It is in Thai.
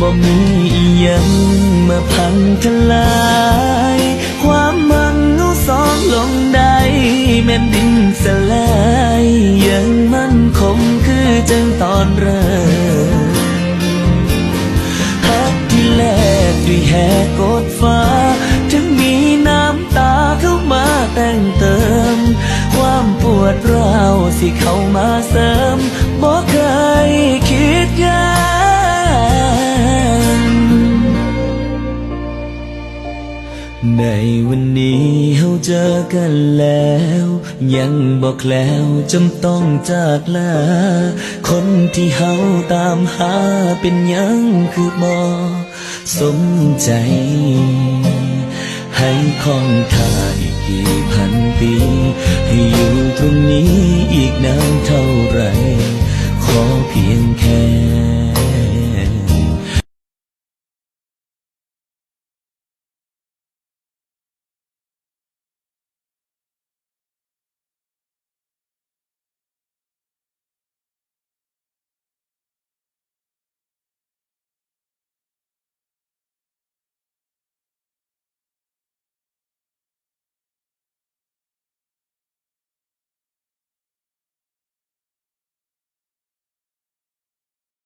บ่มีอียังมาพังทลาย ความมันเอาสองลงได้แม่นดินสลายยังมั่นคงคือจังตอนเริ่มฮักที่แลกด้วยแหกกดฟ้า ถึงมีน้ำตาเข้ามาแต่งเติม ความปวดร้าวสิเข้ามาเสริมบอก ในวันนี้เราเจอกันแล้ว ยังบอกแล้วจำต้องจากลา คนที่เฮาตามหาเป็นยังคือบอสมใจ ให้คองทาอีกกี่พันปี ให้อยู่ตรงนี้อีกนานเท่าไหรขอเพียงแค่